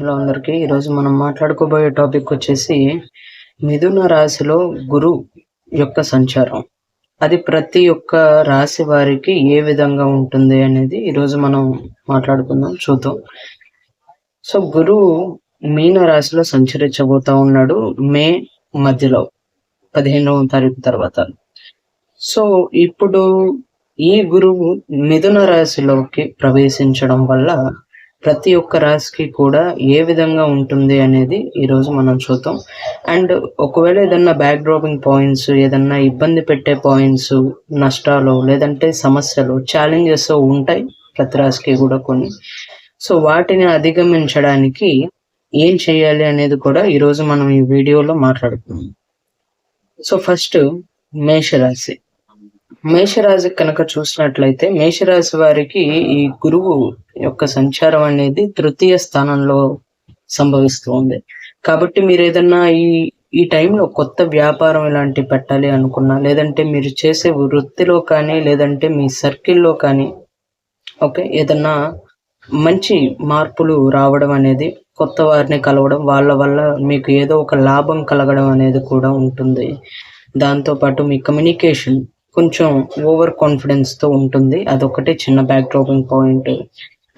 Hello అందరికీ. ఈరోజు మనం మాట్లాడుకోబోయే టాపిక్ వచ్చేసి మిథున రాశిలో గురు యొక్క సంచారం. అది ప్రతి ఒక్క రాశి వారికి ఏ విధంగా ఉంటుంది అనేది ఈరోజు మనం మాట్లాడుకుందాం చూద్దాం. సో గురువు మీన రాశిలో సంచరించబోతా ఉన్నాడు మే మధ్యలో పదిహేనవ తారీఖు తర్వాత. సో ఇప్పుడు ఈ గురువు మిథున రాశిలోకి ప్రవేశించడం వల్ల ప్రతి ఒక్క రాశికి కూడా ఏ విధంగా ఉంటుంది అనేది ఈరోజు మనం చూద్దాం. అండ్ ఒకవేళ ఏదన్నా బ్యాక్ డ్రాపింగ్ పాయింట్స్ ఏదన్నా ఇబ్బంది పెట్టే పాయింట్స్ నష్టాలు లేదంటే సమస్యలు ఛాలెంజెస్ ఉంటాయి ప్రతి రాశికి కూడా కొన్ని. సో వాటిని అధిగమించడానికి ఏం చేయాలి అనేది కూడా ఈరోజు మనం ఈ వీడియోలో మాట్లాడుకుందాం. సో ఫస్ట్ మేషరాశి. మేషరాశి కనుక చూసినట్లయితే మేషరాశి వారికి ఈ గురువు యొక్క సంచారం అనేది తృతీయ స్థానంలో సంభవిస్తుంది కాబట్టి మీరు ఏదన్నా ఈ ఈ టైంలో కొత్త వ్యాపారం ఇలాంటి పెట్టాలి అనుకున్నా లేదంటే మీరు చేసే వృత్తిలో కానీ లేదంటే మీ సర్కిల్లో కానీ ఓకే ఏదన్నా మంచి మార్పులు రావడం అనేది కొత్త వారిని కలవడం వాళ్ళ వల్ల మీకు ఏదో ఒక లాభం కలగడం అనేది కూడా ఉంటుంది. దాంతోపాటు మీ కమ్యూనికేషన్ కొంచెం ఓవర్ కాన్ఫిడెన్స్తో ఉంటుంది. అదొకటే చిన్న బ్యాక్ డ్రాపింగ్ పాయింట్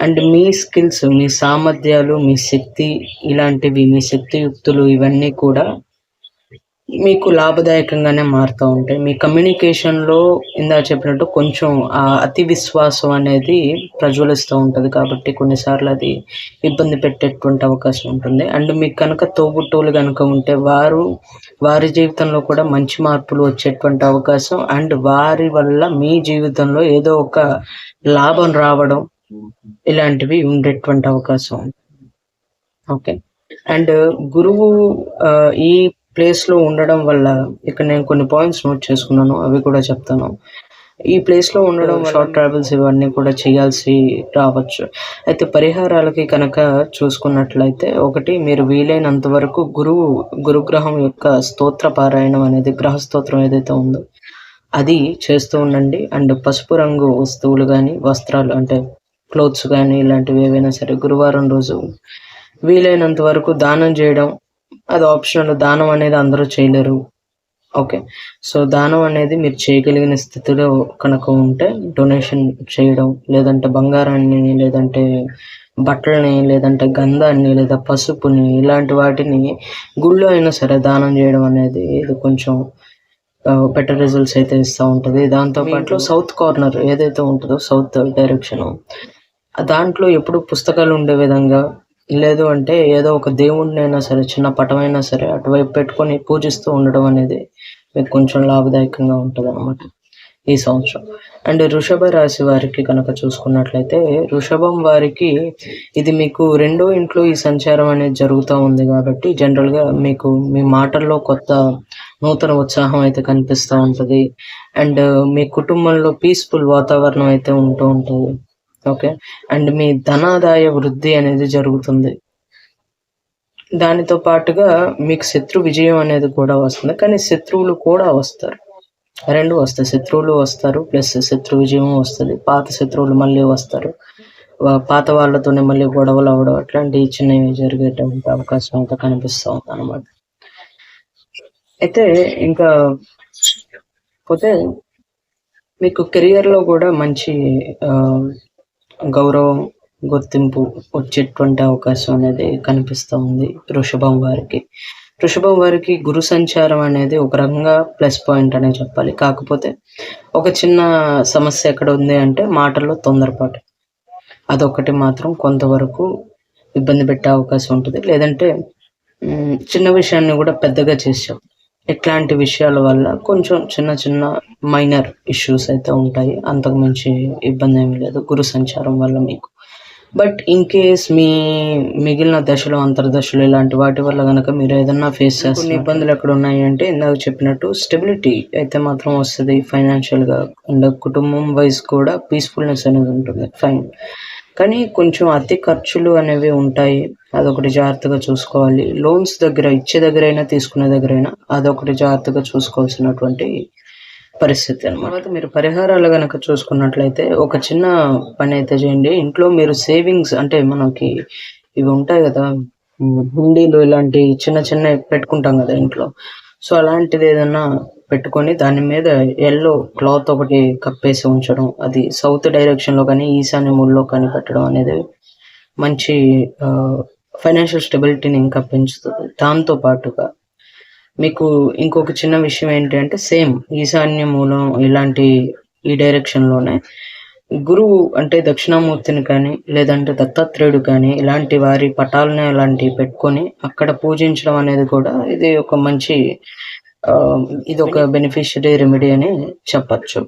అండ్ మీ స్కిల్స్ మీ సామర్థ్యాలు మీ శక్తి ఇలాంటివి మీ శక్తియుక్తులు ఇవన్నీ కూడా మీకు లాభదాయకంగానే మారుతూ ఉంటాయి. మీ కమ్యూనికేషన్లో ఇందాక చెప్పినట్టు కొంచెం అతి విశ్వాసం అనేది ప్రజ్వలిస్తూ ఉంటుంది. కాబట్టి కొన్నిసార్లు అది ఇబ్బంది పెట్టేటువంటి అవకాశం ఉంటుంది. అండ్ మీకు కనుక తోబుట్టువులు కనుక ఉంటే వారు వారి జీవితంలో కూడా మంచి మార్పులు వచ్చేటువంటి అవకాశం. అండ్ వారి వల్ల మీ జీవితంలో ఏదో ఒక లాభం రావడం ఇలాంటివి ఉండేటువంటి అవకాశం. ఓకే. అండ్ గురువు ఈ ప్లేస్లో ఉండడం వల్ల ఇక్కడ నేను కొన్ని పాయింట్స్ నోట్ చేసుకున్నాను అవి కూడా చెప్తాను. ఈ ప్లేస్లో ఉండడం షార్ట్ ట్రావెల్స్ ఇవన్నీ కూడా చేయాల్సి రావచ్చు. అయితే పరిహారాలకి కనుక చూసుకున్నట్లయితే ఒకటి మీరు వీలైనంత వరకు గురువు గురుగ్రహం యొక్క స్తోత్ర పారాయణం అనేది గ్రహ స్తోత్రం ఏదైతే ఉందో అది చేస్తూ ఉండండి. అండ్ పసుపు రంగు వస్తువులు కానీ వస్త్రాలు అంటే క్లోత్స్ కానీ ఇలాంటివి ఏవైనా సరే గురువారం రోజు వీలైనంత వరకు దానం చేయడం అది ఆప్షనల్ దానం అనేది అందరూ చేయలేరు. ఓకే సో దానం అనేది మీరు చేయగలిగిన స్థితిలో కనుక ఉంటే డొనేషన్ చేయడం లేదంటే బంగారాన్ని లేదంటే బట్టలని లేదంటే గంధాన్ని లేదా పసుపుని ఇలాంటి వాటిని గుళ్ళో అయినా సరే దానం చేయడం అనేది ఇది కొంచెం బెటర్ రిజల్ట్స్ అయితే ఇస్తూ ఉంటుంది. దాంతోపాటు సౌత్ కార్నర్ ఏదైతే ఉంటుందో సౌత్ డైరెక్షన్ దాంట్లో ఎప్పుడు పుస్తకాలు ఉండే విధంగా లేదు అంటే ఏదో ఒక దేవుడినైనా సరే చిన్న పటమైనా సరే అటువైపు పెట్టుకొని పూజిస్తూ ఉండడం అనేది మీకు కొంచెం లాభదాయకంగా ఉంటుంది అనమాట ఈ సంవత్సరం. అండ్ వృషభ రాశి వారికి కనుక చూసుకున్నట్లయితే వృషభం వారికి ఇది మీకు రెండో ఇంట్లో ఈ సంచారం అనేది జరుగుతూ ఉంది కాబట్టి జనరల్గా మీకు మీ మాటల్లో కొత్త నూతన ఉత్సాహం అయితే కనిపిస్తూ ఉంటుంది. అండ్ మీ కుటుంబంలో పీస్ఫుల్ వాతావరణం అయితే ఉంటూ ఉంటుంది. ఓకే. అండ్ మీ ధనాదాయ వృద్ధి అనేది జరుగుతుంది. దానితో పాటుగా మీకు శత్రు విజయం అనేది కూడా వస్తుంది. కానీ శత్రువులు కూడా వస్తారు. రెండు వస్తాయి. శత్రువులు వస్తారు ప్లస్ శత్రు విజయం వస్తుంది. పాత శత్రువులు మళ్ళీ వస్తారు. పాత వాళ్ళతోనే మళ్ళీ గొడవలు అవ్వడం అట్లాంటివి చిన్నవి జరిగేటువంటి అవకాశం అయితే కనిపిస్తూ ఉంది అనమాట అయితే ఇంకా పోతే మీకు కెరియర్లో కూడా మంచి గౌరవం గుర్తింపు వచ్చేటువంటి అవకాశం అనేది కనిపిస్తూ ఉంది వృషభం వారికి. వృషభం వారికి గురు సంచారం అనేది ఒక రకంగా ప్లస్ పాయింట్ అనే చెప్పాలి. కాకపోతే ఒక చిన్న సమస్య ఎక్కడ ఉంది అంటే మాటల్లో తొందరపాటు. అదొకటి మాత్రం కొంతవరకు ఇబ్బంది పెట్టే అవకాశం ఉంటుంది. లేదంటే చిన్న విషయాన్ని కూడా పెద్దగా చేసాం ఇట్లాంటి విషయాల వల్ల కొంచెం చిన్న చిన్న మైనర్ ఇష్యూస్ అయితే ఉంటాయి. అంతకు మించి ఇబ్బంది ఏమి లేదు. గురు సంచారం వల్ల మీకు. బట్ ఇన్ కేస్ మీ మిగిలిన దశలు అంతర్దశలు ఇలాంటి వాటి వల్ల కనుక మీరు ఏదన్నా ఫేస్ చేస్తున్న ఇబ్బందులు ఎక్కడ ఉన్నాయి అంటే ఇందాక చెప్పినట్టు స్టెబిలిటీ అయితే మాత్రం వస్తుంది. ఫైనాన్షియల్గా అండ్ కుటుంబం వైజ్ కూడా పీస్ఫుల్నెస్ అనేది ఉంటుంది. ఫైన్ కానీ కొంచెం అతి ఖర్చులు అనేవి ఉంటాయి. అదొకటి జాగ్రత్తగా చూసుకోవాలి. లోన్స్ దగ్గర ఇచ్చే దగ్గరైనా తీసుకునే దగ్గరైనా అదొకటి జాగ్రత్తగా చూసుకోవాల్సినటువంటి పరిస్థితి అనమాట మీరు పరిహారాలు కనుక చూసుకున్నట్లయితే ఒక చిన్న పని అయితే చేయండి. ఇంట్లో మీరు సేవింగ్స్ అంటే మనకి ఇవి ఉంటాయి కదా హుండీలు ఇలాంటి చిన్న చిన్న పెట్టుకుంటాం కదా ఇంట్లో. సో అలాంటిది ఏదైనా పెట్టుకొని దాని మీద ఎల్లో క్లాత్ ఒకటి కప్పేసి ఉంచడం అది సౌత్ డైరెక్షన్లో కానీ ఈశాన్య మూలలో కానీ పెట్టడం అనేది మంచి ఫైనాన్షియల్ స్టెబిలిటీని ఇంకా పెంచుతుంది. దాంతో పాటుగా మీకు ఇంకొక చిన్న విషయం ఏంటి అంటే సేమ్ ఈశాన్య మూలం ఇలాంటి ఈ డైరెక్షన్లోనే గురువు అంటే దక్షిణామూర్తిని కానీ లేదంటే దత్తాత్రేయుడు కానీ ఇలాంటి వారి పటాలని అలాంటివి పెట్టుకొని అక్కడ పూజించడం అనేది కూడా ఇది ఒక మంచి ఇది ఒక బెనిఫిషియరీ రెమెడీ అని చెప్పచ్చు.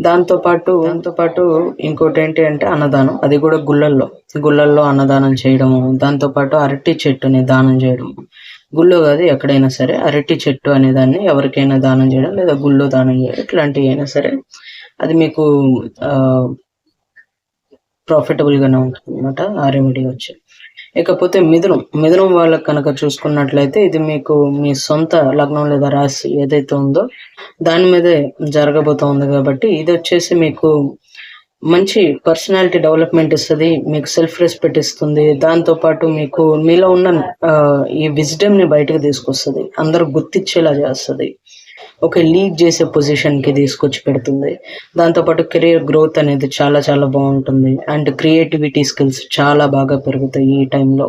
దాంతో పాటు దాంతో పాటు ఇంకోటి ఏంటి అంటే అన్నదానం. అది కూడా గుళ్ళల్లో. గుళ్ళల్లో అన్నదానం చేయడము దాంతో పాటు అరటి చెట్టుని దానం చేయడము. గుళ్ళో కాదు ఎక్కడైనా సరే అరటి చెట్టు అనే దాన్ని ఎవరికైనా దానం చేయడం లేదా గుళ్ళో దానం చేయడం ఇట్లాంటివి అయినా సరే అది మీకు ఆ ప్రాఫిటబుల్ గానే ఉంటుంది అనమాట ఆ రెమెడీ వచ్చి. ఇకపోతే మిథునం మిథునం వాళ్ళకి కనుక చూసుకున్నట్లయితే ఇది మీకు మీ సొంత లగ్నం లేదా రాశి ఏదైతే ఉందో దాని మీదే జరగబోతోంది కాబట్టి ఇది వచ్చేసి మీకు మంచి పర్సనాలిటీ డెవలప్మెంట్ ఇస్తుంది మీకు సెల్ఫ్ రెస్పెక్ట్ ఇస్తుంది దాంతో పాటు మీకు మీలో ఉన్న ఆ, ఈ విజ్డమ్ని బయటకు తీసుకొస్తుంది అందరూ గుర్తించేలా చేస్తుంది. ఒక లీడ్ చేసే పొజిషన్కి తీసుకొచ్చి పెడుతుంది. దాంతో పాటు కెరీర్ గ్రోత్ అనేది చాలా చాలా బాగుంటుంది. అండ్ క్రియేటివిటీ స్కిల్స్ చాలా బాగా పెరుగుతాయి ఈ టైంలో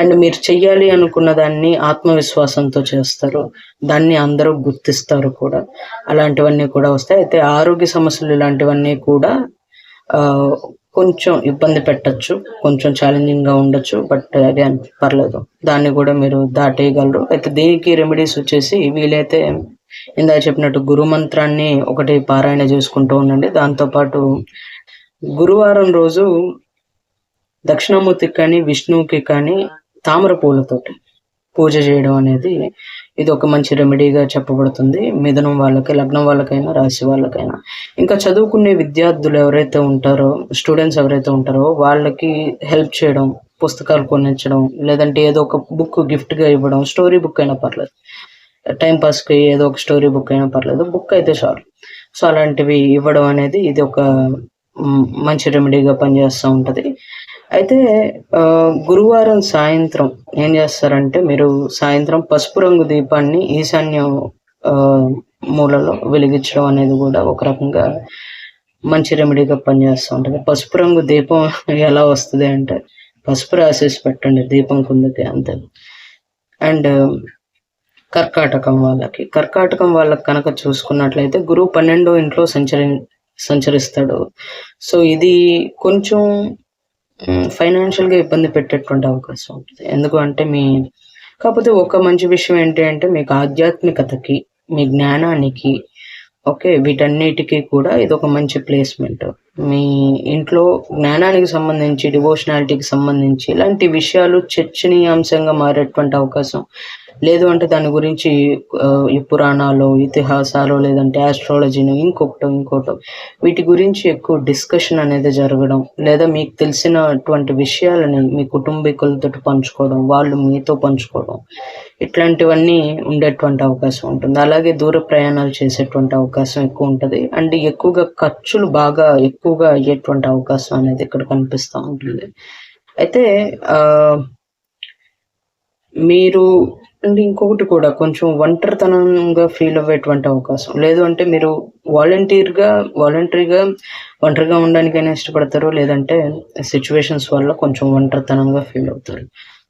అండ్ మీరు చెయ్యాలి అనుకున్న దాన్ని ఆత్మవిశ్వాసంతో చేస్తారు. దాన్ని అందరూ గుర్తిస్తారు కూడా. అలాంటివన్నీ కూడా వస్తాయి. అయితే ఆరోగ్య సమస్యలు ఇలాంటివన్నీ కూడా కొంచెం ఇబ్బంది పెట్టచ్చు. కొంచెం ఛాలెంజింగ్గా ఉండొచ్చు. బట్ అగైన్ పర్లేదు. దాన్ని కూడా మీరు దాటేయగలరు. అయితే దీనికి రెమెడీస్ వచ్చేసి వీలైతే ఇందాక చెప్పినట్టు గురు మంత్రాన్ని ఒకటి పారాయణ చేసుకుంటూ ఉండండి. దాంతో పాటు గురువారం రోజు దక్షిణామూర్తికి కానీ విష్ణువుకి కానీ తామర పూలతోటి పూజ చేయడం అనేది ఇది ఒక మంచి రెమెడీగా చెప్పబడుతుంది. మిథునం వాళ్ళకి లగ్నం వాళ్ళకైనా రాశి వాళ్ళకైనా. ఇంకా చదువుకునే విద్యార్థులు ఎవరైతే ఉంటారో స్టూడెంట్స్ ఎవరైతే ఉంటారో వాళ్ళకి హెల్ప్ చేయడం పుస్తకాలు కొనించడం లేదంటే ఏదో ఒక బుక్ గిఫ్ట్గా ఇవ్వడం స్టోరీ బుక్ అయినా పర్లేదు. టైం పాస్కి ఏదో ఒక స్టోరీ బుక్ అయినా పర్లేదు బుక్ అయితే చాలు. సో అలాంటివి ఇవ్వడం అనేది ఇది ఒక మంచి రెమెడీగా పనిచేస్తూ ఉంటది. అయితే ఆ, గురువారం సాయంత్రం ఏం చేస్తారంటే మీరు సాయంత్రం పసుపు రంగు దీపాన్ని ఈశాన్య ఆ, మూలలో వెలిగించడం అనేది కూడా ఒక రకంగా మంచి రెమెడీగా పనిచేస్తూ ఉంటుంది. పసుపు రంగు దీపం ఎలా వస్తుంది అంటే పసుపు రాసేసి పెట్టండి దీపం కిందకి అంతే. అండ్ కర్కాటకం వాళ్ళకి. కర్కాటకం వాళ్ళకి కనుక చూసుకున్నట్లయితే గురువు పన్నెండో ఇంట్లో సంచరి సంచరిస్తాడు. సో ఇది కొంచెం ఫైనాన్షియల్గా ఇబ్బంది పెట్టేటువంటి అవకాశం ఉంటుంది. ఎందుకు అంటే మీ కాకపోతే ఒక మంచి విషయం ఏంటి అంటే మీకు ఆధ్యాత్మికతకి మీ జ్ఞానానికి ఓకే వీటన్నిటికీ కూడా ఇది ఒక మంచి ప్లేస్మెంట్. మీ ఇంట్లో జ్ఞానానికి సంబంధించి డివోషనాలిటీకి సంబంధించి ఇలాంటి విషయాలు చర్చనీయాంశంగా మారేటువంటి అవకాశం లేదు అంటే దాని గురించి ఈ పురాణాలు ఇతిహాసాలు లేదంటే ఆస్ట్రాలజీని ఇంకొకటో ఇంకోటో వీటి గురించి ఎక్కువ డిస్కషన్ అనేది జరగడం లేదా మీకు తెలిసినటువంటి విషయాలని మీ కుటుంబీకులతో పంచుకోవడం వాళ్ళు మీతో పంచుకోవడం ఇట్లాంటివన్నీ ఉండేటువంటి అవకాశం ఉంటుంది. అలాగే దూర ప్రయాణాలు చేసేటువంటి అవకాశం ఎక్కువ ఉంటుంది. అండ్ ఎక్కువగా ఖర్చులు బాగా ఎక్కువగా అయ్యేటువంటి అవకాశం అనేది ఇక్కడ కనిపిస్తూ ఉంటుంది. అయితే మీరు అండ్ ఇంకొకటి కూడా కొంచెం ఒంటరితనంగా ఫీల్ అవ్వేటువంటి అవకాశం. లేదు అంటే మీరు వాలంటీర్గా వాలంటరీగా ఒంటరిగా ఉండడానికైనా ఇష్టపడతారు లేదంటే సిచ్యువేషన్స్ వల్ల కొంచెం ఒంటరితనంగా ఫీల్ అవుతారు.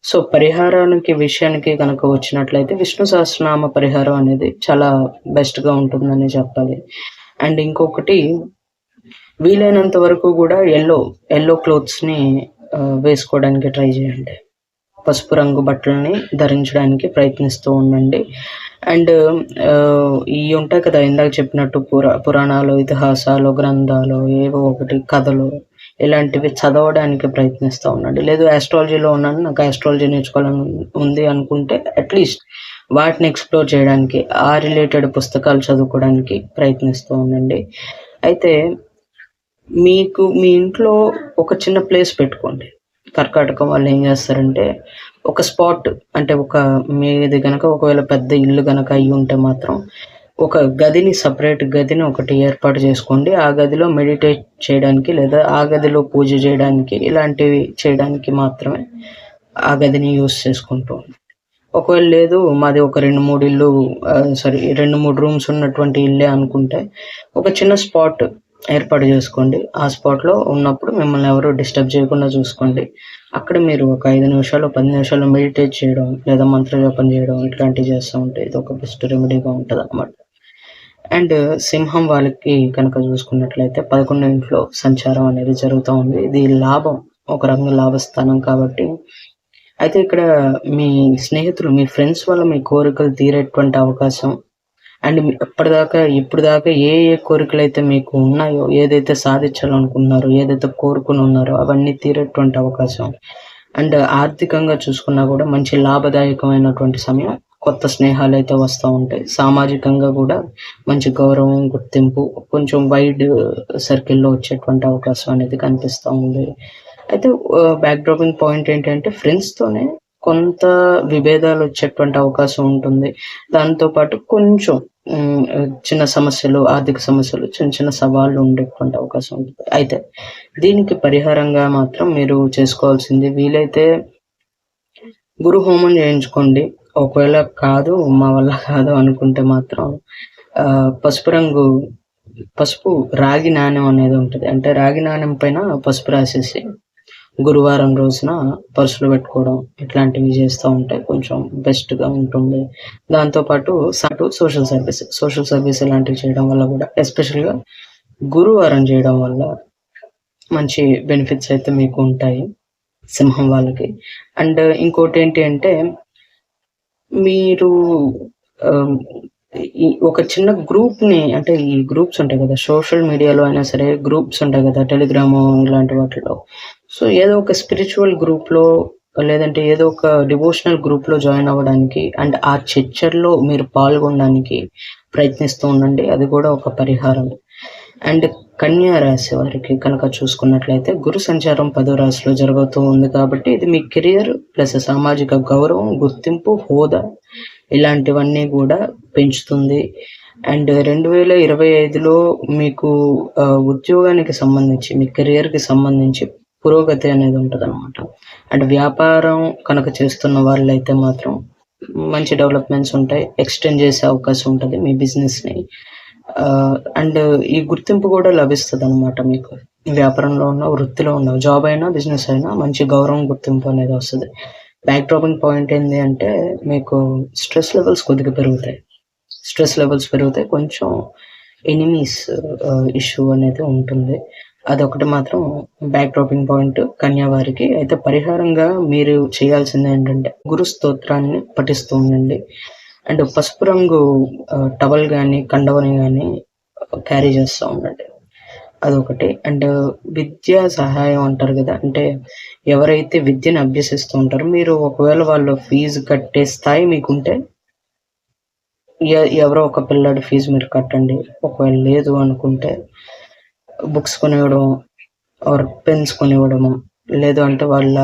సో పరిహారానికి విషయానికి కనుక వచ్చినట్లయితే విష్ణు సహస్రనామ పరిహారం అనేది చాలా బెస్ట్గా ఉంటుందని చెప్పాలి. అండ్ ఇంకొకటి వీలైనంత వరకు కూడా ఎల్లో ఎల్లో క్లోత్స్ని వేసుకోవడానికి ట్రై చేయండి. పసుపు రంగు బట్టలని ధరించడానికి ప్రయత్నిస్తూ ఉండండి. అండ్ ఈ ఉంటాయి కదా ఇందాక చెప్పినట్టు పురా పురాణాలు ఇతిహాసాలు గ్రంథాలు ఏవో ఒకటి కథలు ఇలాంటివి చదవడానికి ప్రయత్నిస్తూ ఉండండి. లేదు ఆస్ట్రాలజీలో ఉన్నాను నాకు ఆస్ట్రాలజీ నేర్చుకోవాలని ఉంది అనుకుంటే అట్లీస్ట్ వాటిని ఎక్స్ప్లోర్ చేయడానికి ఆ రిలేటెడ్ పుస్తకాలు చదువుకోవడానికి ప్రయత్నిస్తూ ఉండండి. అయితే మీకు మీ ఇంట్లో ఒక చిన్న ప్లేస్ పెట్టుకోండి. కర్కాటకం వాళ్ళు ఏం చేస్తారంటే ఒక స్పాట్ అంటే ఒక మీది గనక ఒకవేళ పెద్ద ఇల్లు గనక అయ్యి ఉంటే మాత్రం ఒక గదిని సపరేట్ గదిని ఒకటి ఏర్పాటు చేసుకోండి. ఆ గదిలో మెడిటేట్ చేయడానికి లేదా ఆ గదిలో పూజ చేయడానికి ఇలాంటివి చేయడానికి మాత్రమే ఆ గదిని యూస్ చేసుకుంటూ ఒకవేళ లేదు మాది ఒక రెండు మూడు ఇల్లు సారీ రెండు మూడు రూమ్స్ ఉన్నటువంటి ఇల్లే అనుకుంటే ఒక చిన్న స్పాట్ ఏర్పాటు చేసుకోండి. ఆ స్పాట్లో ఉన్నప్పుడు మిమ్మల్ని ఎవరు డిస్టర్బ్ చేయకుండా చూసుకోండి. అక్కడ మీరు ఒక ఐదు నిమిషాలు పది నిమిషాలు మెడిటేట్ చేయడం లేదా మంత్ర జపం చేయడం ఇట్లాంటివి చేస్తూ ఉంటే ఇది ఒక బెస్ట్ రెమెడీగా ఉంటుంది అనమాట అండ్ సింహం వాళ్ళకి కనుక చూసుకున్నట్లయితే పదకొండు ఇంట్లో సంచారం అనేది జరుగుతూ ఉంది. ఇది లాభం ఒక రంగు లాభస్థానం కాబట్టి. అయితే ఇక్కడ మీ స్నేహితులు మీ ఫ్రెండ్స్ వల్ల మీ కోరికలు తీరేటువంటి అవకాశం అండ్ ఎప్పటిదాకా ఇప్పుడు దాకా ఏ ఏ కోరికలు అయితే మీకు ఉన్నాయో ఏదైతే సాధించాలనుకున్నారో ఏదైతే కోరుకుని ఉన్నారో అవన్నీ తీరేటువంటి అవకాశం. అండ్ ఆర్థికంగా చూసుకున్నా కూడా మంచి లాభదాయకమైనటువంటి సమయం కొత్త స్నేహాలు అయితే వస్తూ ఉంటాయి. సామాజికంగా కూడా మంచి గౌరవం గుర్తింపు కొంచెం వైడ్ సర్కిల్లో వచ్చేటువంటి అవకాశం అనేది కనిపిస్తూ ఉంది. అయితే బ్యాక్ డ్రాపింగ్ పాయింట్ ఏంటంటే ఫ్రెండ్స్తోనే కొంత విభేదాలు వచ్చేటువంటి అవకాశం ఉంటుంది. దాంతో పాటు కొంచెం చిన్న సమస్యలు ఆర్థిక సమస్యలు చిన్న చిన్న సవాళ్ళు ఉండేటువంటి అవకాశం ఉంటుంది అయితే దీనికి పరిహారంగా మాత్రం మీరు చేసుకోవాల్సింది వీలైతే గురు హోమం చేయించుకోండి. ఒకవేళ కాదు మా వల్ల కాదు అనుకుంటే మాత్రం ఆ, పసుపు రంగు పసుపు రాగి నాణ్యం అనేది ఉంటుంది. అంటే రాగి నాణ్యం పైన పసుపు రాసేసి గురువారం రోజున పర్సులు పెట్టుకోవడం ఇట్లాంటివి చేస్తూ ఉంటే కొంచెం బెస్ట్గా ఉంటుంది. దాంతో పాటు సాటు సోషల్ సర్వీస్ సోషల్ సర్వీస్ ఇలాంటివి చేయడం వల్ల కూడా ఎస్పెషల్గా గురువారం చేయడం వల్ల మంచి బెనిఫిట్స్ అయితే మీకు ఉంటాయి సింహం వాళ్ళకి. అండ్ ఇంకోటి ఏంటి అంటే మీరు ఒక చిన్న గ్రూప్ని అంటే ఈ గ్రూప్స్ ఉంటాయి కదా సోషల్ మీడియాలో అయినా సరే గ్రూప్స్ ఉంటాయి కదా టెలిగ్రామ్ ఇలాంటి వాటిలో. సో ఏదో ఒక స్పిరిచువల్ గ్రూప్లో లేదంటే ఏదో ఒక డివోషనల్ గ్రూప్లో జాయిన్ అవ్వడానికి అండ్ ఆ చర్చల్లో మీరు పాల్గొనడానికి ప్రయత్నిస్తూ ఉండండి. అది కూడా ఒక పరిహారం. అండ్ కన్యా రాశి వారికి కనుక చూసుకున్నట్లయితే గురు సంచారం పదో రాశిలో జరుగుతూ ఉంది కాబట్టి ఇది మీ కెరియర్ ప్లస్ సామాజిక గౌరవం గుర్తింపు హోదా ఇలాంటివన్నీ కూడా పెంచుతుంది. అండ్ రెండు వేల ఇరవై ఐదులో మీకు ఉద్యోగానికి సంబంధించి మీ కెరియర్కి సంబంధించి పురోగతి అనేది ఉంటుంది అనమాట అండ్ వ్యాపారం కనుక చేస్తున్న వాళ్ళైతే మాత్రం మంచి డెవలప్మెంట్స్ ఉంటాయి ఎక్స్టెండ్ చేసే అవకాశం ఉంటుంది మీ బిజినెస్ని అండ్ ఈ గుర్తింపు కూడా లభిస్తుంది అనమాట మీకు. వ్యాపారంలో ఉన్న వృత్తిలో ఉన్న జాబ్ అయినా బిజినెస్ అయినా మంచి గౌరవం గుర్తింపు అనేది వస్తుంది. బ్యాక్ డ్రాపింగ్ పాయింట్ ఏంటి అంటే మీకు స్ట్రెస్ లెవెల్స్ కొద్దిగా పెరుగుతాయి. స్ట్రెస్ లెవెల్స్ పెరుగుతాయి. కొంచెం ఎనిమీస్ ఇష్యూ అనేది ఉంటుంది. అదొకటి మాత్రం బ్యాక్ డ్రాపింగ్ పాయింట్ కన్యా వారికి అయితే పరిహారంగా మీరు చేయాల్సింది ఏంటంటే గురు స్తోత్రాన్ని పఠిస్తూ ఉండండి. అండ్ పసుపు రంగు టవల్ కానీ కండవని కానీ క్యారీ చేస్తూ ఉండండి. అదొకటి. అండ్ విద్యా సహాయం అంటారు కదా అంటే ఎవరైతే విద్యను అభ్యసిస్తూ ఉంటారో మీరు ఒకవేళ వాళ్ళు ఫీజు కట్టే స్థాయి మీకుంటే ఎ- ఎవరో ఒక పిల్లాడి ఫీజు మీరు కట్టండి. ఒకవేళ లేదు అనుకుంటే బుక్స్ కొనివ్వడం ఆర్ పెన్స్ కొనివ్వడము లేదు అంటే వాళ్ళ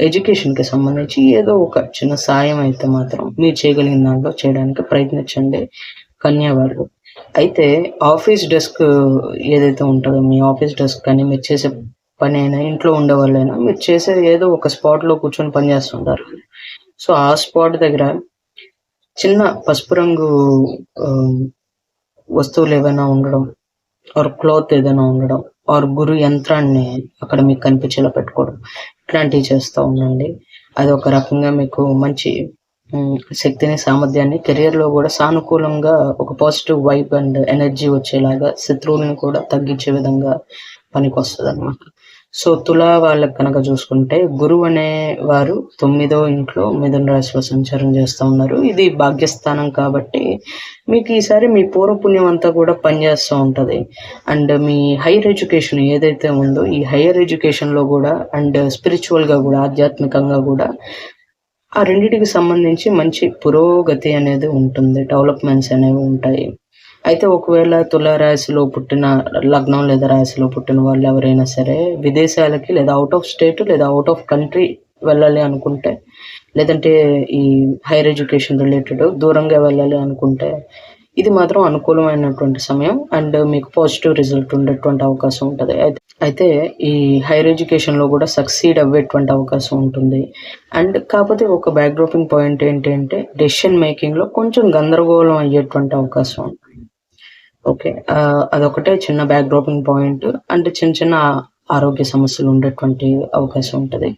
ఎడ్యుకేషన్కి సంబంధించి ఏదో ఒక చిన్న సాయం అయితే మాత్రం మీరు చేయగలిగిన దాంట్లో చేయడానికి ప్రయత్నించండి. కన్యా వాళ్ళు అయితే ఆఫీస్ డెస్క్ ఏదైతే ఉంటుందో మీ ఆఫీస్ డెస్క్ కానీ మీరు చేసే పని అయినా ఇంట్లో ఉండే వాళ్ళైనా మీరు చేసే ఏదో ఒక స్పాట్లో కూర్చొని పని చేస్తుంటారు. సో ఆ స్పాట్ దగ్గర చిన్న పసుపు రంగు వస్తువులు ఏవైనా ఉండడం ఆర్ క్లాత్ ఏదైనా ఉండడం ఆర్ గురు యంత్రాన్ని అక్కడ మీకు కనిపించేలా పెట్టుకోవడం ఇట్లాంటివి చేస్తూ ఉండండి. అది ఒక రకంగా మీకు మంచి శక్తిని సామర్థ్యాన్ని కెరియర్లో కూడా సానుకూలంగా ఒక పాజిటివ్ వైబ్ అండ్ ఎనర్జీ వచ్చేలాగా శత్రువులను కూడా తగ్గించే విధంగా పనికొస్తుంది అనమాట సో తులా వాళ్ళకి కనుక చూసుకుంటే గురువు అనే వారు తొమ్మిదో ఇంట్లో మిథున రాశిలో సంచారం చేస్తూ ఉన్నారు. ఇది భాగ్యస్థానం కాబట్టి మీకు ఈసారి మీ పూర్వపుణ్యం అంతా కూడా పనిచేస్తూ ఉంటుంది. అండ్ మీ హైయర్ ఎడ్యుకేషన్ ఏదైతే ఉందో ఈ హైయర్ ఎడ్యుకేషన్లో కూడా అండ్ స్పిరిచువల్గా కూడా ఆధ్యాత్మికంగా కూడా ఆ రెండింటికి సంబంధించి మంచి పురోగతి అనేది ఉంటుంది. డెవలప్మెంట్స్ అనేవి ఉంటాయి. అయితే ఒకవేళ తులారాశిలో పుట్టిన లగ్నం లేదా రాశిలో పుట్టిన వాళ్ళు ఎవరైనా సరే విదేశాలకి లేదా అవుట్ ఆఫ్ స్టేట్ లేదా అవుట్ ఆఫ్ కంట్రీ వెళ్ళాలి అనుకుంటే లేదంటే ఈ హైయర్ ఎడ్యుకేషన్ రిలేటెడ్ దూరంగా వెళ్ళాలి అనుకుంటే ఇది మాత్రం అనుకూలమైనటువంటి సమయం అండ్ మీకు పాజిటివ్ రిజల్ట్ ఉండేటువంటి అవకాశం ఉంటుంది. అయితే అయితే ఈ హైయర్ ఎడ్యుకేషన్లో కూడా సక్సీడ్ అవ్వేటువంటి అవకాశం ఉంటుంది. అండ్ కాకపోతే ఒక బ్యాక్డ్రాపింగ్ పాయింట్ ఏంటి అంటే డెసిషన్ మేకింగ్లో కొంచెం గందరగోళం అయ్యేటువంటి అవకాశం ఉంటుంది ఓకే. ఆ, అదొకటే చిన్న బ్యాక్ డ్రాపింగ్ పాయింట్ అంటే చిన్న చిన్న ఆరోగ్య సమస్యలు ఉండేటువంటి అవకాశం ఉంటుంది.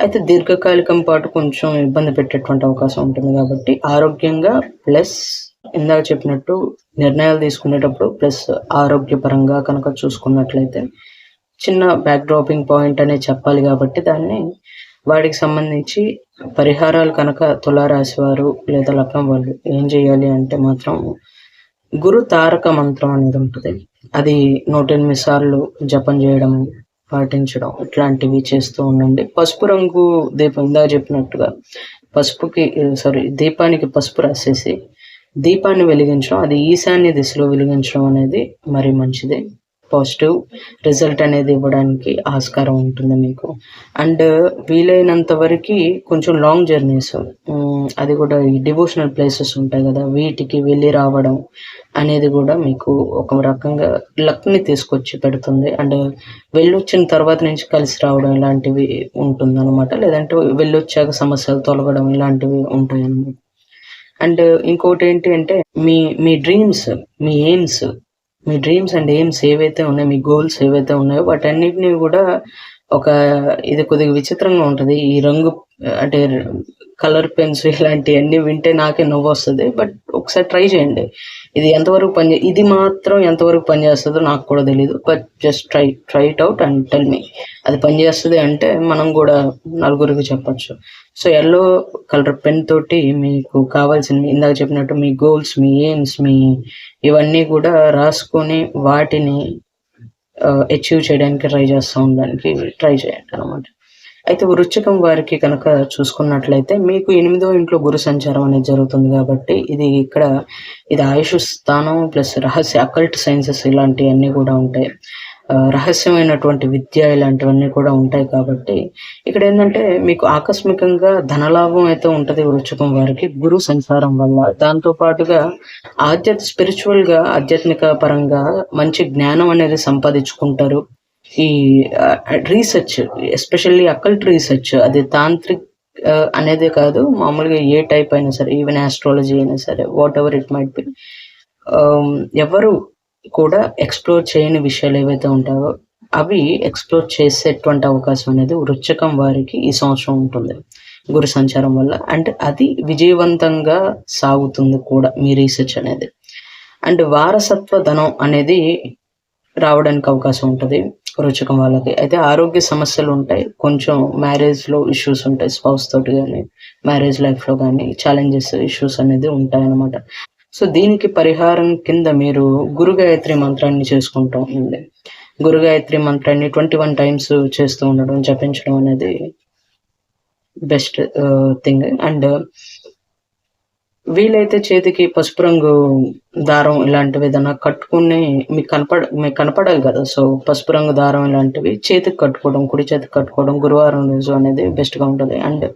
అయితే దీర్ఘకాలికం పాటు కొంచెం ఇబ్బంది పెట్టేటువంటి అవకాశం ఉంటుంది కాబట్టి ఆరోగ్యంగా ప్లస్ ఇందాక చెప్పినట్టు నిర్ణయాలు తీసుకునేటప్పుడు ప్లస్ ఆరోగ్యపరంగా కనుక చూసుకున్నట్లయితే చిన్న బ్యాక్ డ్రాపింగ్ పాయింట్ అనే చెప్పాలి కాబట్టి దాన్ని వాడికి సంబంధించి పరిహారాలు కనుక తులారాశి వారు లేదా లగ్నం వాళ్ళు ఏం చేయాలి అంటే మాత్రం గురు తారక మంత్రం అనేది ఉంటుంది. అది నూట ఎనిమిది సార్లు జపం చేయడం పాటించడం ఇట్లాంటివి చేస్తూ ఉండండి. పసుపు రంగు దీపం ఇందాక చెప్పినట్టుగా పసుపుకి సారీ దీపానికి పసుపు రాసేసి దీపాన్ని వెలిగించడం అది ఈశాన్య దిశలో వెలిగించడం అనేది మరి మంచిది. పాజిటివ్ రిజల్ట్ అనేది ఇవ్వడానికి ఆస్కారం ఉంటుంది మీకు. అండ్ వీలైనంత వరకు కొంచెం లాంగ్ జర్నీస్ అది కూడా ఈ డివోషనల్ ప్లేసెస్ ఉంటాయి కదా వీటికి వెళ్ళి రావడం అనేది కూడా మీకు ఒక రకంగా లక్ని తీసుకొచ్చి పెడుతుంది. అండ్ వెళ్ళొచ్చిన తర్వాత నుంచి కలిసి రావడం ఇలాంటివి ఉంటుంది అనమాట లేదంటే వెళ్ళొచ్చాక సమస్యలు తొలగడం ఇలాంటివి ఉంటాయి అన్నమాట అండ్ ఇంకోటి ఏంటి అంటే మీ మీ డ్రీమ్స్ మీ ఎయిమ్స్ మీ డ్రీమ్స్ అండ్ ఎయిమ్స్ ఏవైతే ఉన్నాయో మీ గోల్స్ ఏవైతే ఉన్నాయో వాటన్నిటిని కూడా ఒక ఇది కొద్దిగా విచిత్రంగా ఉంటుంది. ఈ రంగు అంటే కలర్ పెన్స్ ఇలాంటివన్నీ వింటే నాకే నవ్వు వస్తుంది బట్ ఒకసారి ట్రై చేయండి. ఇది ఎంతవరకు పని ఇది మాత్రం ఎంతవరకు పనిచేస్తుందో నాకు కూడా తెలియదు but just try try it out and tell me. అది పనిచేస్తుంది అంటే మనం కూడా నలుగురికి చెప్పొచ్చు. సో ఎల్లో కలర్ పెన్ తోటి మీకు కావాల్సిన ఇందాక చెప్పినట్టు మీ గోల్స్ మీ ఎయిమ్స్ మీ ఇవన్నీ కూడా రాసుకొని వాటిని అచీవ్ చేయడానికి ట్రై చేస్తూ ఉండడానికి ట్రై చేయండి అనమాట అయితే వృశ్చికం వారికి కనుక చూసుకున్నట్లయితే మీకు ఎనిమిదో ఇంట్లో గురు సంచారం అనేది జరుగుతుంది కాబట్టి ఇది ఇక్కడ ఇది ఆయుష్ స్థానం ప్లస్ రహస్య అకల్ట్ సైన్సెస్ ఇలాంటివన్నీ కూడా ఉంటాయి. ఆ, రహస్యమైనటువంటి విద్య ఇలాంటివన్నీ కూడా ఉంటాయి కాబట్టి ఇక్కడ ఏంటంటే మీకు ఆకస్మికంగా ధనలాభం అయితే ఉంటది వృశ్చికం వారికి గురు సంచారం వల్ల. దాంతో పాటుగా ఆధ్యాత్మ స్పిరిచువల్గా ఆధ్యాత్మిక పరంగా మంచి జ్ఞానం అనేది సంపాదించుకుంటారు. ఈ రీసెర్చ్ ఎస్పెషల్లీ అకల్ట్ రీసెర్చ్ అది తాంత్రిక్ అనేదే కాదు మామూలుగా ఏ టైప్ అయినా సరే ఈవెన్ ఆస్ట్రాలజీ అయినా సరే whatever it might be ఎవరు కూడా ఎక్స్ప్లోర్ చేయని విషయాలు ఏవైతే ఉంటాయో అవి ఎక్స్ప్లోర్ చేసేటువంటి అవకాశం అనేది వృచ్చకం వారికి ఈ సంవత్సరం ఉంటుంది గురు సంచారం వల్ల. అండ్ అది విజయవంతంగా సాగుతుంది కూడా మీ రీసెర్చ్ అనేది. అండ్ వారసత్వ ధనం అనేది రావడానికి అవకాశం ఉంటుంది. వృశ్చికం వాళ్ళకి. అయితే ఆరోగ్య సమస్యలు ఉంటాయి. కొంచెం మ్యారేజ్లో ఇష్యూస్ ఉంటాయి. స్పౌస్ తోటి కానీ మ్యారేజ్ లైఫ్లో కానీ ఛాలెంజెస్ ఇష్యూస్ అనేది ఉంటాయి అన్నమాట సో దీనికి పరిహారం కింద మీరు గురు గాయత్రి మంత్రాన్ని చేసుకుంటూ ఉండండి. గురు గాయత్రి మంత్రాన్ని ట్వంటీ వన్ టైమ్స్ చేస్తూ ఉండడం జపించడం అనేది బెస్ట్ థింగ్ అండ్ వీలైతే చేతికి పసుపు రంగు దారం ఇలాంటివి ఏదైనా కట్టుకుని మీకు కనపడ మీకు కనపడాలి కదా? సో పసుపు రంగు దారం ఇలాంటివి చేతికి కట్టుకోవడం కుడి చేతికి కట్టుకోవడం గురువారం రోజు అనేది బెస్ట్గా ఉంటుంది. అండ్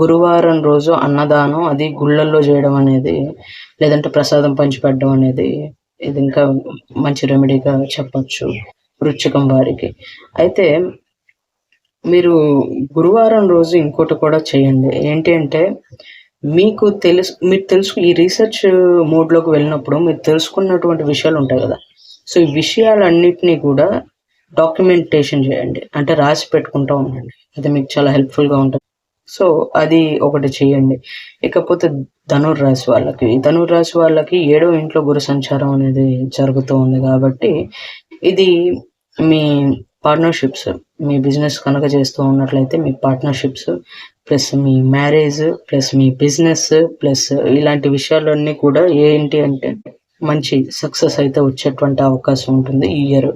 గురువారం రోజు అన్నదానం అది గుళ్ళల్లో చేయడం అనేది లేదంటే ప్రసాదం పంచిపెట్టడం అనేది ఇది ఇంకా మంచి రెమెడీగా చెప్పచ్చు వృచ్చికం వారికి. అయితే మీరు గురువారం రోజు ఇంకోటి కూడా చేయండి. ఏంటి అంటే మీకు తెలుసు మీరు తెలుసు ఈ రీసెర్చ్ మోడ్లోకి వెళ్ళినప్పుడు మీరు తెలుసుకున్నటువంటి విషయాలు ఉంటాయి కదా. సో ఈ విషయాలన్నిటినీ కూడా డాక్యుమెంటేషన్ చేయండి. అంటే రాసి పెట్టుకుంటూ ఉండండి. అది మీకు చాలా హెల్ప్ఫుల్గా ఉంటుంది. సో అది ఒకటి చేయండి. ఇకపోతే ధనుర్రాశి వాళ్ళకి. ధనుర్రాశి వాళ్ళకి ఏడో ఇంట్లో గురు సంచారం అనేది జరుగుతూ ఉంది కాబట్టి ఇది మీ పార్ట్నర్షిప్స్ మీ బిజినెస్ కనుక చేస్తూ ఉన్నట్లయితే మీ పార్ట్నర్షిప్స్ ప్లస్ మీ మ్యారేజ్ ప్లస్ మీ బిజినెస్ ప్లస్ ఇలాంటి విషయాలన్నీ కూడా ఏంటి అంటే మంచి సక్సెస్ అయితే వచ్చేటువంటి అవకాశం ఉంటుంది ఈ ఇయర్.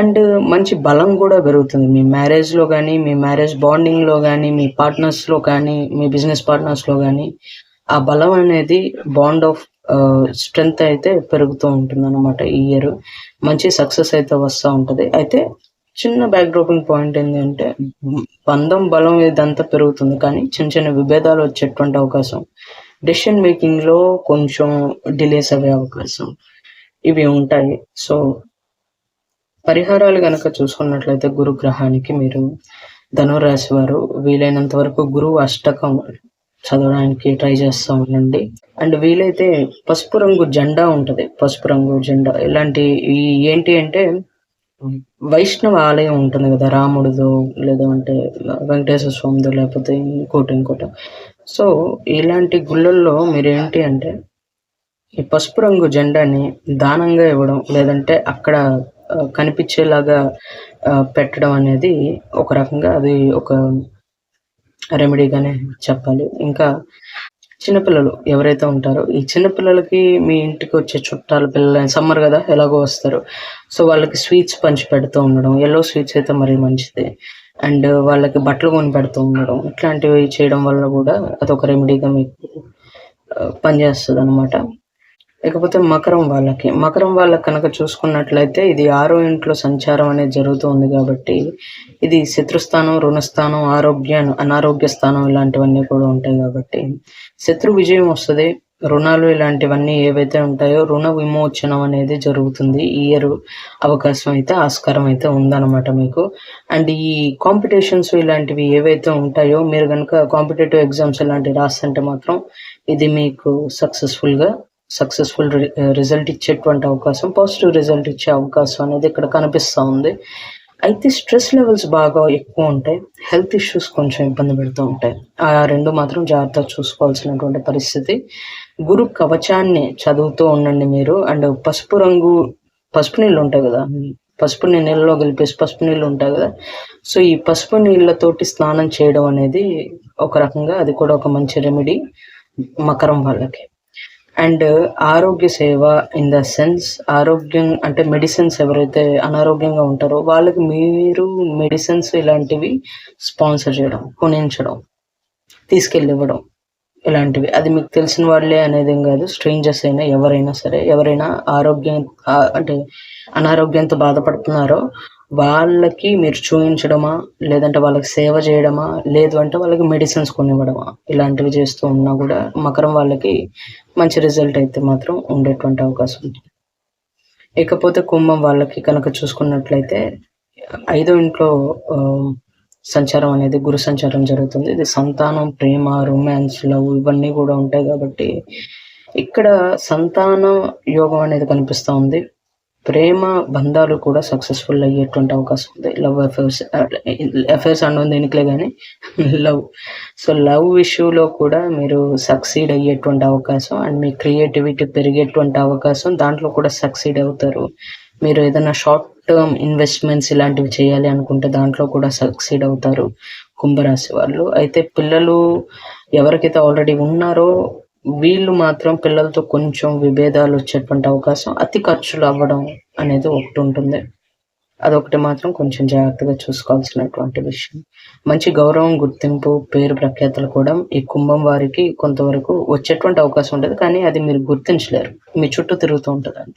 అండ్ మంచి బలం కూడా పెరుగుతుంది. మీ మ్యారేజ్లో కానీ మీ మ్యారేజ్ బాండింగ్లో కానీ మీ పార్ట్నర్స్లో కానీ మీ బిజినెస్ పార్ట్నర్స్లో కానీ ఆ బలం అనేది బాండ్ ఆఫ్ స్ట్రెంగ్త్ అయితే పెరుగుతూ ఉంటుంది అనమాట ఈ ఇయర్. మంచి సక్సెస్ అయితే వస్తూ ఉంటుంది. అయితే చిన్న బ్యాక్ డ్రాపింగ్ పాయింట్ ఏంటంటే బంధం బలం ఇదంతా పెరుగుతుంది కానీ చిన్న చిన్న విభేదాలు వచ్చేటువంటి అవకాశం. డెసిషన్ మేకింగ్లో కొంచెం డిలేస్ అయ్యే అవకాశం ఇవి ఉంటాయి. సో పరిహారాలు గనక చూసుకున్నట్లయితే గురు గ్రహానికి మీరు ధనురాశి వారు వీలైనంత వరకు గురువు అష్టకం చదవడానికి ట్రై చేస్తూ ఉండండి. అండ్ వీలైతే పసుపు రంగు జెండా ఉంటది. పసుపు రంగు జెండా. ఇలాంటి ఈ ఏంటి అంటే వైష్ణవ ఆలయం ఉంటుంది కదా రాముడిదో లేదంటే వెంకటేశ్వర స్వామిదో లేకపోతే ఇంకోటి ఇంకోటి. సో ఇలాంటి గుళ్ళల్లో మీరు ఏంటి అంటే ఈ పసుపు రంగు జెండాని దానంగా ఇవ్వడం లేదంటే అక్కడ కనిపించేలాగా పెట్టడం అనేది ఒక రకంగా అది ఒక రెమెడీగానే చెప్పాలి. ఇంకా చిన్నపిల్లలు ఎవరైతే ఉంటారో ఈ చిన్నపిల్లలకి మీ ఇంటికి వచ్చే చుట్టాల పిల్లలు సమ్మర్ కదా ఎలాగో వస్తారు. సో వాళ్ళకి స్వీట్స్ పంచి పెడుతూ ఉండడం ఎల్లో స్వీట్స్ అయితే మరీ మంచిది. అండ్ వాళ్ళకి బట్టలు కొని పెడుతూ ఉండడం ఇట్లాంటివి చేయడం వల్ల కూడా అదొక రెమెడీగా మీకు పనిచేస్తుంది అనమాట ఇకపోతే మకరం వాళ్ళకి. మకరం వాళ్ళకి కనుక చూసుకున్నట్లయితే ఇది ఆరో ఇంట్లో సంచారం అనేది జరుగుతుంది కాబట్టి ఇది శత్రుస్థానం రుణస్థానం ఆరోగ్య అనారోగ్య స్థానం ఇలాంటివన్నీ కూడా ఉంటాయి కాబట్టి శత్రు విజయం వస్తుంది. రుణాలు ఇలాంటివన్నీ ఏవైతే ఉంటాయో రుణ విమోచనం అనేది జరుగుతుంది. ఈ ఇయర్ అవకాశం అయితే ఆస్కారం అయితే ఉందన్నమాట మీకు. అండ్ ఈ కాంపిటీషన్స్ ఇలాంటివి ఏవైతే ఉంటాయో మీరు కనుక కాంపిటేటివ్ ఎగ్జామ్స్ ఇలాంటివి రాస్తుంటే మాత్రం ఇది మీకు సక్సెస్ఫుల్గా సక్సెస్ఫుల్ రిజల్ట్ uh, ఇచ్చేటువంటి అవకాశం పాజిటివ్ రిజల్ట్ ఇచ్చే అవకాశం అనేది ఇక్కడ కనిపిస్తూ ఉంది. అయితే స్ట్రెస్ లెవెల్స్ బాగా ఎక్కువ ఉంటాయి హెల్త్ ఇష్యూస్ కొంచెం ఇబ్బంది పెడుతూ ఉంటాయి. ఆ రెండు మాత్రం జాగ్రత్తగా చూసుకోవాల్సినటువంటి పరిస్థితి. గురు కవచాన్ని చదువుతూ ఉండండి మీరు. అండ్ పసుపు రంగు పసుపు నీళ్ళు ఉంటాయి కదా పసుపు నీళ్ళలో కలిపేసి పసుపు నీళ్ళు ఉంటాయి కదా. సో ఈ పసుపు నీళ్ళతోటి స్నానం చేయడం అనేది ఒక రకంగా అది కూడా ఒక మంచి రెమెడీ మకరం వాళ్ళకి. అండ్ ఆరోగ్య సేవ ఇన్ ద సెన్స్ ఆరోగ్యం అంటే మెడిసిన్స్ ఎవరైతే అనారోగ్యంగా ఉంటారో వాళ్ళకి మీరు మెడిసిన్స్ ఇలాంటివి స్పాన్సర్ చేయడం కొనించడం తీసుకెళ్ళి ఇవ్వడం ఇలాంటివి. అది మీకు తెలిసిన వాళ్ళే అనేది కాదు. స్ట్రేంజర్స్ అయినా ఎవరైనా సరే ఎవరైనా ఆరోగ్యం అంటే అనారోగ్యంతో బాధపడుతున్నారో వాళ్ళకి మీరు చూపించడమా లేదంటే వాళ్ళకి సేవ చేయడమా? లేదు అంటే వాళ్ళకి మెడిసిన్స్ కొనివ్వడమా? ఇలాంటివి చేస్తూ ఉన్నా కూడా మకరం వాళ్ళకి మంచి రిజల్ట్ అయితే మాత్రం ఉండేటువంటి అవకాశం ఉంది. ఇకపోతే కుంభం వాళ్ళకి కనుక చూసుకున్నట్లయితే ఐదో ఇంట్లో ఆ, సంచారం అనేది గురు సంచారం జరుగుతుంది. ఇది సంతానం ప్రేమ రొమాన్స్ లవ్ ఇవన్నీ కూడా ఉంటాయి కాబట్టి ఇక్కడ సంతానం యోగం అనేది కనిపిస్తూ ఉంది. ప్రేమ బంధాలు కూడా సక్సెస్ఫుల్ అయ్యేటువంటి అవకాశం ఉంది. లవ్ అఫేర్స్ అఫేర్స్ అండ్ దేనికిలే కానీ లవ్ సో లవ్ ఇష్యూలో కూడా మీరు సక్సీడ్ అయ్యేటువంటి అవకాశం అండ్ మీ క్రియేటివిటీ పెరిగేటువంటి అవకాశం దాంట్లో కూడా సక్సీడ్ అవుతారు. మీరు ఏదైనా షార్ట్ టర్మ్ ఇన్వెస్ట్మెంట్స్ ఇలాంటివి చేయాలి అనుకుంటే దాంట్లో కూడా సక్సీడ్ అవుతారు కుంభరాశి వాళ్ళు. అయితే పిల్లలు ఎవరికైతే ఆల్రెడీ ఉన్నారో వీళ్ళు మాత్రం పిల్లలతో కొంచెం విభేదాలు వచ్చేటువంటి అవకాశం అతి ఖర్చులు అవ్వడం అనేది ఒకటి ఉంటుంది. అదొకటి మాత్రం కొంచెం జాగ్రత్తగా చూసుకోవాల్సినటువంటి విషయం. మంచి గౌరవం గుర్తింపు పేరు ప్రఖ్యాతలు కూడా ఈ కుంభం వారికి కొంతవరకు వచ్చేటువంటి అవకాశం ఉంటుంది. కానీ అది మీరు గుర్తించలేరు. మీ చుట్టూ తిరుగుతూ ఉంటుంది అంత.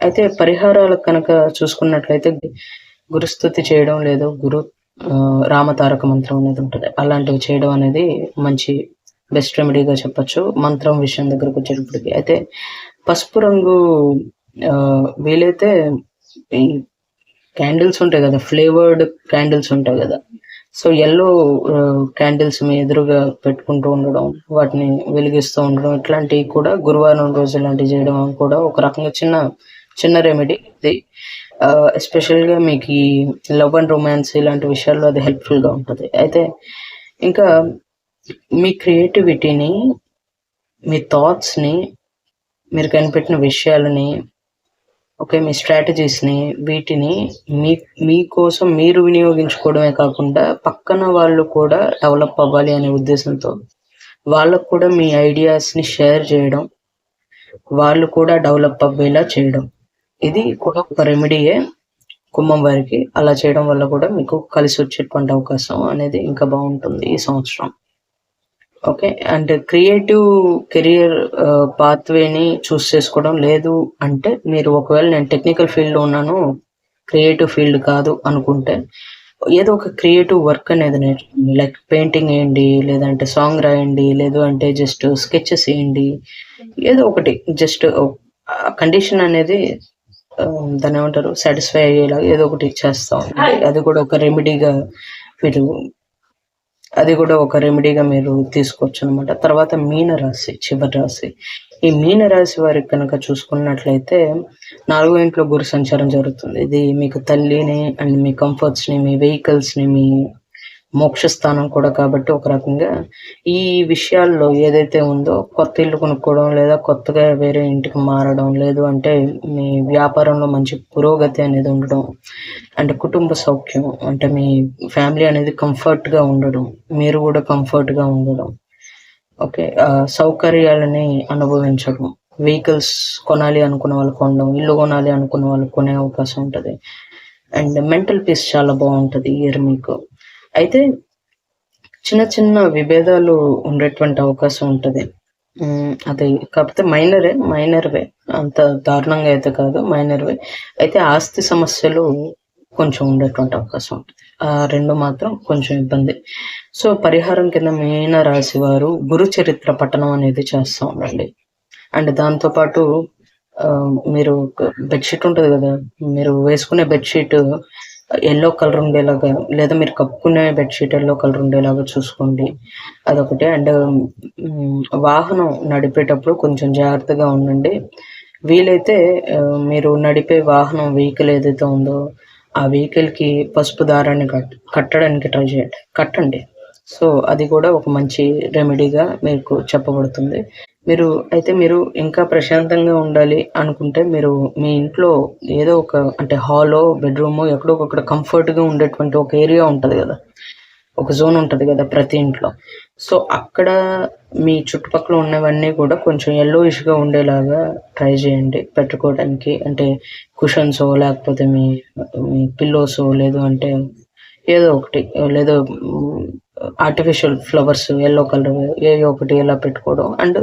అయితే పరిహారాలు కనుక చూసుకున్నట్లయితే గురుస్థుతి చేయడం లేదు. గురు రామతారక మంత్రం అనేది ఉంటుంది. అలాంటివి చేయడం అనేది మంచి బెస్ట్ రెమెడీగా చెప్పచ్చు. మంత్రం విషయం దగ్గరకు వచ్చేటప్పటికి. అయితే పసుపు రంగు వీలైతే ఈ క్యాండిల్స్ ఉంటాయి కదా ఫ్లేవర్డ్ క్యాండిల్స్ ఉంటాయి కదా. సో ఎల్లో క్యాండిల్స్ మీ ఎదురుగా పెట్టుకుంటూ ఉండడం వాటిని వెలిగిస్తూ ఉండడం ఇట్లాంటివి కూడా గురువారం రోజు ఇలాంటివి చేయడం కూడా ఒక రకంగా చిన్న చిన్న రెమెడీ ఇది ఎస్పెషల్గా మీకు ఈ లవ్ అండ్ రొమాన్స్ ఇలాంటి విషయాల్లో అది హెల్ప్ఫుల్గా ఉంటుంది. అయితే ఇంకా మీ క్రియేటివిటీని మీ థాట్స్ని మీరు కనిపెట్టిన విషయాలని ఓకే మీ స్ట్రాటజీస్ని వీటిని మీ మీకోసం మీరు వినియోగించుకోవడమే కాకుండా పక్కన వాళ్ళు కూడా డెవలప్ అవ్వాలి అనే ఉద్దేశంతో వాళ్ళకు కూడా మీ ఐడియాస్ని షేర్ చేయడం వాళ్ళు కూడా డెవలప్ అవ్వేలా చేయడం. ఇది కూడా ఒక రెమెడీయే కుమ్మం వారికి. అలా చేయడం వల్ల కూడా మీకు కలిసి వచ్చేటువంటి అవకాశం అనేది ఇంకా బాగుంటుంది ఈ సంవత్సరం. ఓకే. అండ్ క్రియేటివ్ కెరియర్ పాత్వేని చూస్ చేసుకోవడం లేదు అంటే మీరు ఒకవేళ నేను టెక్నికల్ ఫీల్డ్లో ఉన్నాను క్రియేటివ్ ఫీల్డ్ కాదు అనుకుంటే ఏదో ఒక క్రియేటివ్ వర్క్ అనేది నేర్చుకోండి లైక్ పెయింటింగ్ వేయండి లేదంటే సాంగ్ రాయండి లేదు అంటే జస్ట్ స్కెచెస్ వేయండి ఏదో ఒకటి జస్ట్ కండిషన్ అనేది ఆ, దాన్ని ఏమంటారు సాటిస్ఫై అయ్యేలాగా ఏదో ఒకటి చేస్తా అది కూడా ఒక రెమెడీగా మీరు అది కూడా ఒక రెమెడీగా మీరు తీసుకోవచ్చు అనమాట తర్వాత మీనరాశి చివరి రాశి. ఈ మీన రాశి వారికి కనుక చూసుకున్నట్లయితే నాలుగో ఇంట్లో గురు సంచారం జరుగుతుంది. ఇది మీకు తల్లిని అండ్ మీ కంఫర్ట్స్ని మీ వెహికల్స్ని మీ మోక్ష స్థానం కూడా కాబట్టి ఒక రకంగా ఈ విషయాల్లో ఏదైతే ఉందో కొత్త ఇల్లు కొనుక్కోవడం లేదా కొత్తగా వేరే ఇంటికి మారడం లేదు అంటే మీ వ్యాపారంలో మంచి పురోగతి అనేది ఉండడం అంటే కుటుంబ సౌఖ్యం అంటే మీ ఫ్యామిలీ అనేది కంఫర్ట్గా గా ఉండడం మీరు కూడా కంఫర్ట్గా గా ఉండడం ఓకే సౌకర్యాలని అనుభవించడం వెహికల్స్ కొనాలి అనుకున్న వాళ్ళు కొనడం ఇల్లు కొనాలి అనుకున్న వాళ్ళు కొనే అవకాశం ఉంటుంది. అండ్ మెంటల్ పీస్ చాలా బాగుంటుంది ఇయర్ మీకు. అయితే చిన్న చిన్న విభేదాలు ఉండేటువంటి అవకాశం ఉంటుంది. అది కాకపోతే మైనరే మైనర్వే. అంత దారుణంగా అయితే కాదు మైనర్వే. అయితే ఆస్తి సమస్యలు కొంచెం ఉండేటువంటి అవకాశం ఉంటుంది. ఆ రెండు మాత్రం కొంచెం ఇబ్బంది. సో పరిహారం కింద మీన రాశి వారు గురు చరిత్ర పఠనం అనేది చేస్తూ ఉండండి. అండ్ దాంతోపాటు మీరు బెడ్షీట్ ఉంటుంది కదా మీరు వేసుకునే బెడ్షీట్ ఎల్లో కలర్ ఉండేలాగా లేదా మీరు కప్పుకునే బెడ్షీట్ ఎల్లో కలర్ ఉండేలాగా చూసుకోండి. అదొకటి. అండ్ వాహనం నడిపేటప్పుడు కొంచెం జాగ్రత్తగా ఉండండి. వీలైతే మీరు నడిపే వాహనం వెహికల్ ఏదైతే ఉందో ఆ వెహికల్కి పసుపు దారాన్ని కట్ కట్టడానికి ట్రై చేయండి. కట్టండి. సో అది కూడా ఒక మంచి రెమెడీగా మీకు చెప్పబడుతుంది. మీరు అయితే మీరు ఇంకా ప్రశాంతంగా ఉండాలి అనుకుంటే మీరు మీ ఇంట్లో ఏదో ఒక అంటే హాలో బెడ్రూమ్ ఎక్కడో ఒకక్కడ కంఫర్ట్గా ఉండేటువంటి ఒక ఏరియా ఉంటుంది కదా. ఒక జోన్ ఉంటుంది కదా ప్రతి ఇంట్లో. సో అక్కడ మీ చుట్టుపక్కల ఉన్నవన్నీ కూడా కొంచెం ఎల్లోయిష్గా ఉండేలాగా ట్రై చేయండి. పెట్టుకోవడానికి అంటే కుషన్స్ లేకపోతే మీ మీ పిల్లోసో లేదు అంటే ఏదో ఒకటి లేదో ఆర్టిఫిషియల్ ఫ్లవర్స్ ఎల్లో కలర్ ఏ ఒకటి ఇలా పెట్టుకోవడం అండ్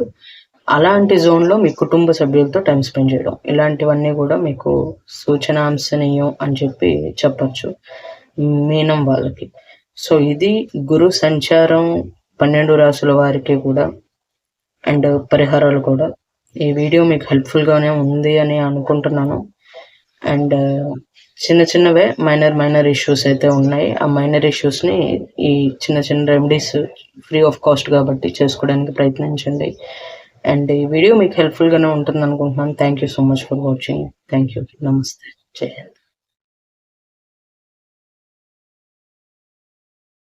అలాంటి జోన్లో లో మీ కుటుంబ సభ్యులతో టైం స్పెండ్ చేయడం. ఇలాంటివన్నీ కూడా మీకు సూచనాంశనీయం అని చెప్పి చెప్పొచ్చు మీనం వాళ్ళకి. సో ఇది గురు సంచారం పన్నెండు రాసుల వారికి కూడా అండ్ పరిహారాలు కూడా. ఈ వీడియో మీకు హెల్ప్ఫుల్గానే గానే ఉంది అని అనుకుంటున్నాను. అండ్ చిన్న చిన్నవే మైనర్ మైనర్ ఇష్యూస్ అయితే ఉన్నాయి. ఆ మైనర్ ఇష్యూస్ని ఈ చిన్న చిన్న రెమెడీస్ ఫ్రీ ఆఫ్ కాస్ట్ కాబట్టి చేసుకోవడానికి ప్రయత్నించండి. అండ్ ఈ వీడియో మీకు హెల్ప్ఫుల్గానే ఉంటుంది అనుకుంటున్నాను thank you so much for watching. Thank you నమస్తే. జై